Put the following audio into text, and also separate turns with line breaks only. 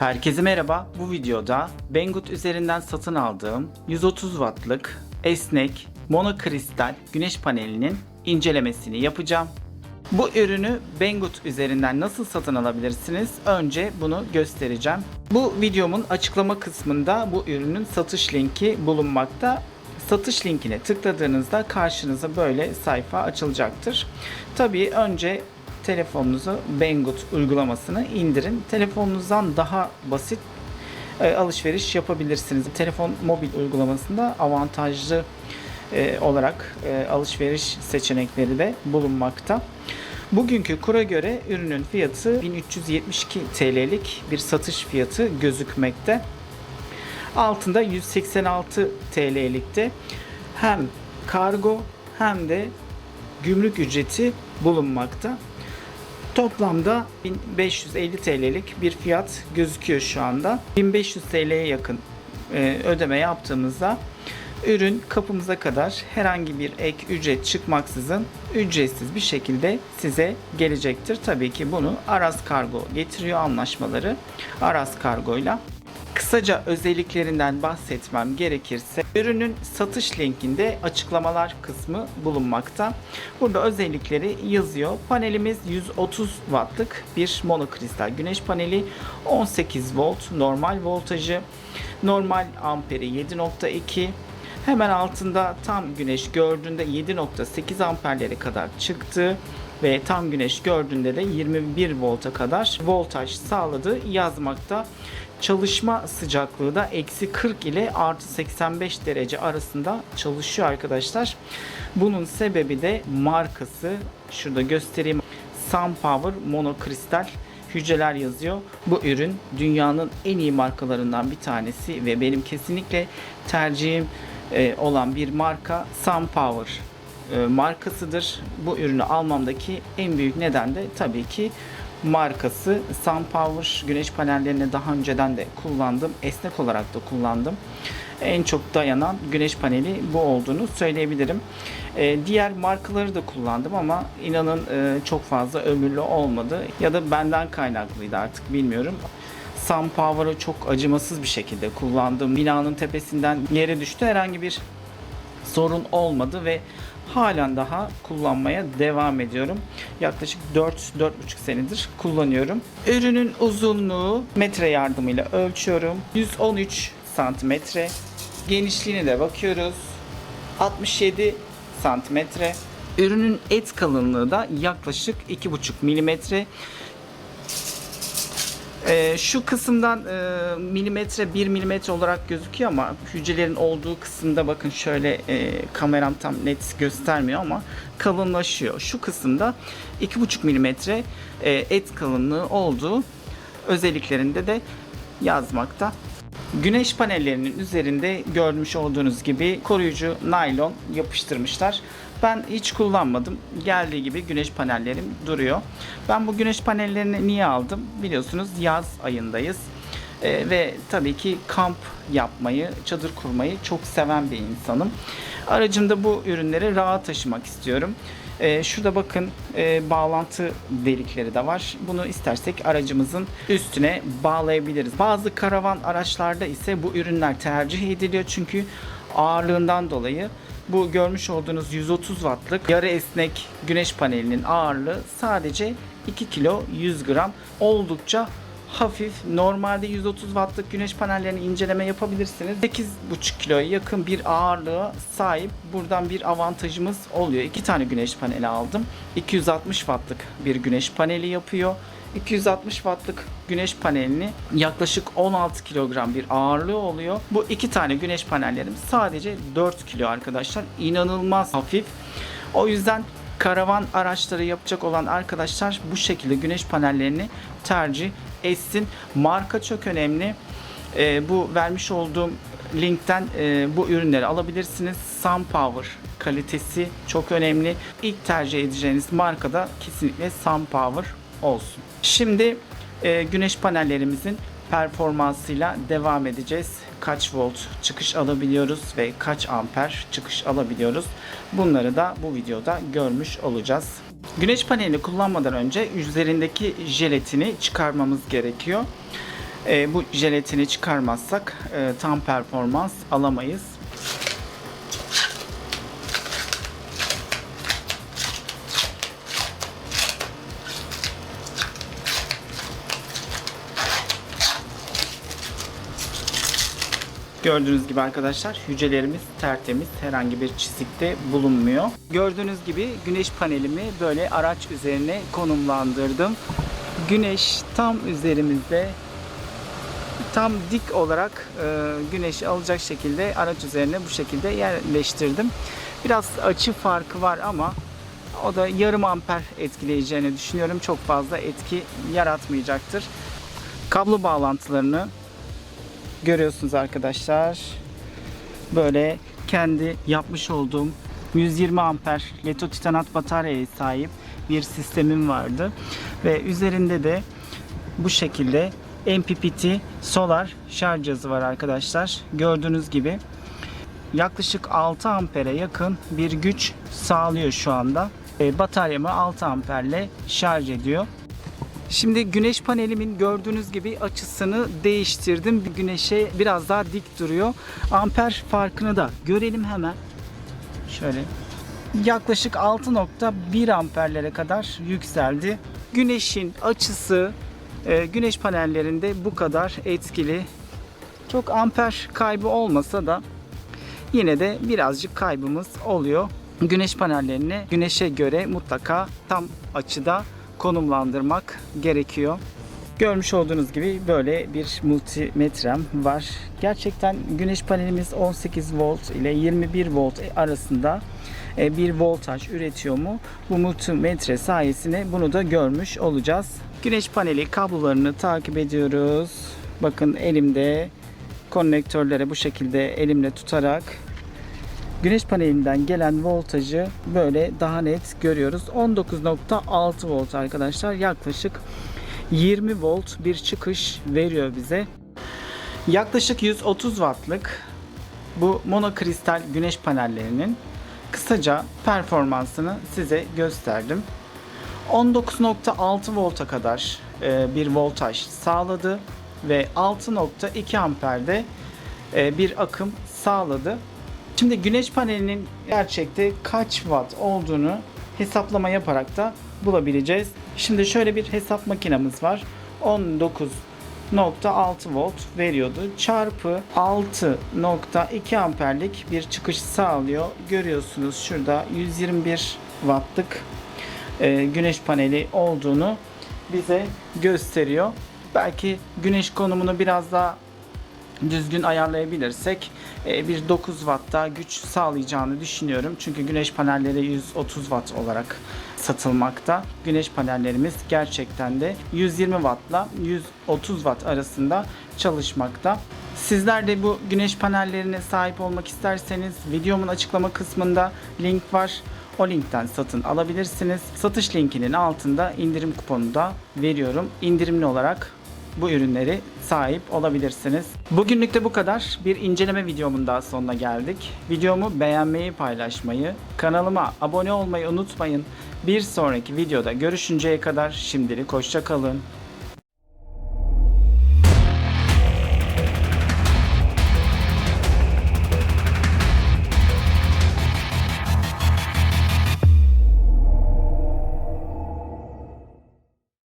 Herkese merhaba. Bu videoda Banggood üzerinden satın aldığım 130 wattlık esnek monokristal güneş panelinin incelemesini yapacağım. Bu ürünü Banggood üzerinden nasıl satın alabilirsiniz? Önce bunu göstereceğim. Bu videomun açıklama kısmında bu ürünün satış linki bulunmakta. Satış linkine tıkladığınızda karşınıza böyle sayfa açılacaktır. Tabii önce telefonunuzu Banggood uygulamasını indirin. Telefonunuzdan daha basit e, alışveriş yapabilirsiniz. Telefon mobil uygulamasında avantajlı e, olarak e, alışveriş seçenekleri de bulunmakta. Bugünkü kura göre ürünün fiyatı 1372 TL'lik bir satış fiyatı gözükmekte. Altında 186 TL'likte hem kargo hem de gümrük ücreti bulunmakta. Toplamda 1550 TL'lik bir fiyat gözüküyor şu anda. 1500 TL'ye yakın e, ödeme yaptığımızda ürün kapımıza kadar herhangi bir ek ücret çıkmaksızın ücretsiz bir şekilde size gelecektir. Tabii ki bunu Aras Kargo getiriyor anlaşmaları Aras Kargo'yla. Kısaca özelliklerinden bahsetmem gerekirse ürünün satış linkinde açıklamalar kısmı bulunmakta. Burada özellikleri yazıyor. Panelimiz 130 wattlık bir monokristal güneş paneli. 18 volt normal voltajı. Normal amperi 7.2 Hemen altında tam güneş gördüğünde 7.8 amperlere kadar çıktı ve tam güneş gördüğünde de 21 volta kadar voltaj sağladığı yazmakta. Çalışma sıcaklığı da eksi 40 ile artı 85 derece arasında çalışıyor arkadaşlar. Bunun sebebi de markası şurada göstereyim. SunPower monokristal hücreler yazıyor. Bu ürün dünyanın en iyi markalarından bir tanesi ve benim kesinlikle tercihim e, olan bir marka SunPower e, markasıdır. Bu ürünü almamdaki en büyük neden de tabii ki markası SunPower güneş panellerini daha önceden de kullandım. Esnek olarak da kullandım. En çok dayanan güneş paneli bu olduğunu söyleyebilirim. E, diğer markaları da kullandım ama inanın e, çok fazla ömürlü olmadı. Ya da benden kaynaklıydı artık bilmiyorum. SunPower'ı çok acımasız bir şekilde kullandım. Binanın tepesinden yere düştü. Herhangi bir sorun olmadı ve halen daha kullanmaya devam ediyorum. Yaklaşık 4-4,5 senedir kullanıyorum. Ürünün uzunluğu metre yardımıyla ölçüyorum. 113 santimetre. Genişliğine de bakıyoruz. 67 santimetre. Ürünün et kalınlığı da yaklaşık 2,5 milimetre. Ee, şu kısımdan e, milimetre 1 milimetre olarak gözüküyor ama hücrelerin olduğu kısımda bakın şöyle e, kameram tam net göstermiyor ama kalınlaşıyor. Şu kısımda 2,5 milimetre e, et kalınlığı olduğu özelliklerinde de yazmakta. Güneş panellerinin üzerinde görmüş olduğunuz gibi koruyucu naylon yapıştırmışlar. Ben hiç kullanmadım. Geldiği gibi güneş panellerim duruyor. Ben bu güneş panellerini niye aldım? Biliyorsunuz yaz ayındayız. Ee, ve tabii ki kamp yapmayı, çadır kurmayı çok seven bir insanım. Aracımda bu ürünleri rahat taşımak istiyorum. Ee, şurada bakın e, bağlantı delikleri de var. Bunu istersek aracımızın üstüne bağlayabiliriz. Bazı karavan araçlarda ise bu ürünler tercih ediliyor çünkü ağırlığından dolayı bu görmüş olduğunuz 130 wattlık yarı esnek güneş panelinin ağırlığı sadece 2 kilo 100 gram oldukça hafif. Normalde 130 wattlık güneş panellerini inceleme yapabilirsiniz. 8,5 kiloya yakın bir ağırlığa sahip. Buradan bir avantajımız oluyor. İki tane güneş paneli aldım. 260 wattlık bir güneş paneli yapıyor. 260 wattlık güneş panelini yaklaşık 16 kilogram bir ağırlığı oluyor. Bu iki tane güneş panellerim sadece 4 kilo arkadaşlar. İnanılmaz hafif. O yüzden karavan araçları yapacak olan arkadaşlar bu şekilde güneş panellerini tercih etsin. Marka çok önemli. Ee, bu vermiş olduğum linkten e, bu ürünleri alabilirsiniz. SunPower kalitesi çok önemli. İlk tercih edeceğiniz marka da kesinlikle SunPower olsun. Şimdi e, güneş panellerimizin performansıyla devam edeceğiz. Kaç volt çıkış alabiliyoruz ve kaç amper çıkış alabiliyoruz. Bunları da bu videoda görmüş olacağız. Güneş panelini kullanmadan önce üzerindeki jelatini çıkarmamız gerekiyor. E, bu jelatini çıkarmazsak e, tam performans alamayız. Gördüğünüz gibi arkadaşlar hücrelerimiz tertemiz. Herhangi bir çizikte bulunmuyor. Gördüğünüz gibi güneş panelimi böyle araç üzerine konumlandırdım. Güneş tam üzerimizde tam dik olarak e, güneşi alacak şekilde araç üzerine bu şekilde yerleştirdim. Biraz açı farkı var ama o da yarım amper etkileyeceğini düşünüyorum. Çok fazla etki yaratmayacaktır. Kablo bağlantılarını görüyorsunuz arkadaşlar. Böyle kendi yapmış olduğum 120 amper leto titanat bataryaya sahip bir sistemim vardı. Ve üzerinde de bu şekilde MPPT solar şarj cihazı var arkadaşlar. Gördüğünüz gibi yaklaşık 6 ampere yakın bir güç sağlıyor şu anda. E, bataryamı 6 amperle şarj ediyor. Şimdi güneş panelimin gördüğünüz gibi açısını değiştirdim. Güneşe biraz daha dik duruyor. Amper farkını da görelim hemen. Şöyle. Yaklaşık 6.1 amperlere kadar yükseldi. Güneşin açısı e, güneş panellerinde bu kadar etkili. Çok amper kaybı olmasa da yine de birazcık kaybımız oluyor. Güneş panellerini güneşe göre mutlaka tam açıda konumlandırmak gerekiyor. Görmüş olduğunuz gibi böyle bir multimetrem var. Gerçekten güneş panelimiz 18 volt ile 21 volt arasında e, bir voltaj üretiyor mu? Bu multimetre sayesinde bunu da görmüş olacağız. Güneş paneli kablolarını takip ediyoruz. Bakın elimde konnektörlere bu şekilde elimle tutarak güneş panelinden gelen voltajı böyle daha net görüyoruz. 19.6 volt arkadaşlar. Yaklaşık 20 volt bir çıkış veriyor bize. Yaklaşık 130 wattlık bu monokristal güneş panellerinin kısaca performansını size gösterdim. 19.6 volta kadar e, bir voltaj sağladı ve 6.2 amperde e, bir akım sağladı. Şimdi güneş panelinin gerçekte kaç watt olduğunu hesaplama yaparak da bulabileceğiz. Şimdi şöyle bir hesap makinemiz var. 19.6 volt veriyordu. Çarpı 6.2 amperlik bir çıkış sağlıyor. Görüyorsunuz şurada 121 wattlık e, güneş paneli olduğunu bize gösteriyor. Belki güneş konumunu biraz daha düzgün ayarlayabilirsek e, bir 9 watt daha güç sağlayacağını düşünüyorum. Çünkü güneş panelleri 130 watt olarak satılmakta. Güneş panellerimiz gerçekten de 120 wattla 130 watt arasında çalışmakta. Sizler de bu güneş panellerine sahip olmak isterseniz videomun açıklama kısmında link var. O linkten satın alabilirsiniz. Satış linkinin altında indirim kuponu da veriyorum. İndirimli olarak bu ürünleri sahip olabilirsiniz. Bugünlük de bu kadar. Bir inceleme videomun daha sonuna geldik. Videomu beğenmeyi, paylaşmayı, kanalıma abone olmayı unutmayın. Bir sonraki videoda görüşünceye kadar şimdilik hoşça kalın.